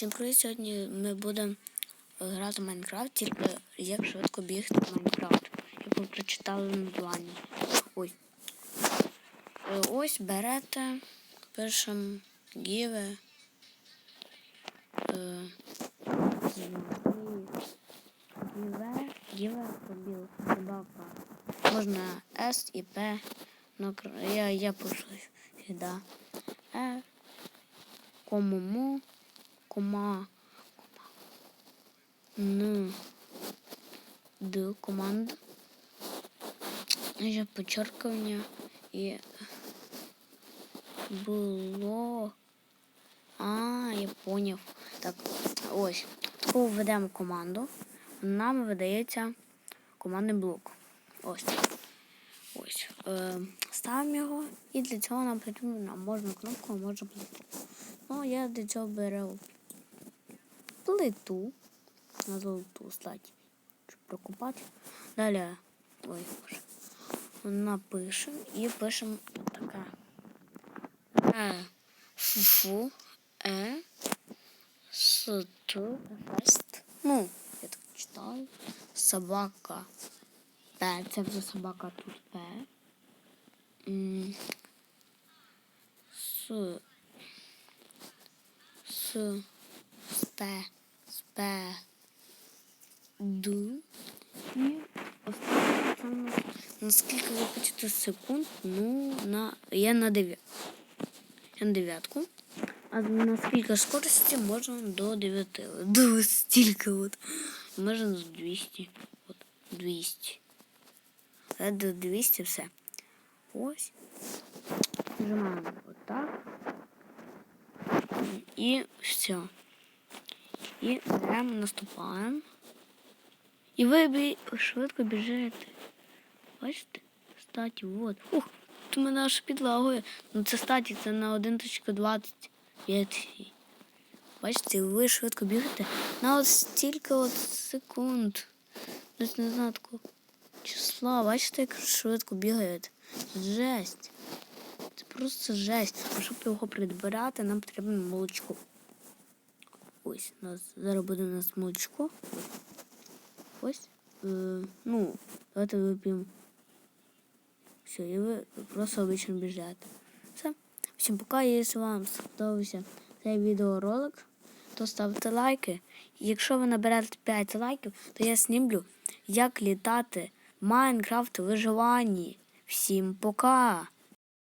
Всім привіт! Сьогодні ми будемо грати в Майнкрафт, тільки як швидко бігти в Майнкрафт. Як ви прочитали на плані. Ой. Е, Ось берете, пишемо гіве. Е, Гіве, гіве, побіл, собака. Можна С і П. Я, я пишу сюди. Е, комому, кома, ну, д, команда, ще подчеркивання і було, а, я поняв. Так, ось, таку введемо команду, нам видається командний блок. Ось. Ось. Е, ставимо його, і для цього нам потрібно можна кнопку, а можна плиту. Ну, я для цього беру плиту на золоту стать, прокупати. Далі ой, боже, напишемо і пишемо така. Е, фу, с, т, фест. Ну, я так читаю. Собака. П, це вже собака тут П. С, с, спе, спе, ду. На скільки ви хочете секунд? Ну, на, я на дев'ятку. Я на дев'ятку. А на скільки скорості можна до 9. До стільки от. Можна до 200. От, 200. Це до 200 все. Ось. Нажимаємо отак. І все. І беремо, наступаємо. І ви бі... швидко біжите. Бачите? Статі, от. Ух, тут мене аж підлагує. Ну це статі, це на 1.25. Бачите, ви швидко бігаєте на от стільки от секунд. Десь не знаю такого числа. Бачите, як швидко бігають. Жесть. Це просто жесть. Щоб його придбирати, нам потрібно молочко. Ось, у нас зараз буде у нас молочко. Ось. Е, ну, давайте вип'ємо. Все, і ви просто обично біжите. Все. Всім пока, якщо вам сподобався цей відеоролик, то ставте лайки. Якщо ви наберете 5 лайків, то я знімлю, як літати в Майнкрафт виживанні. Всім пока!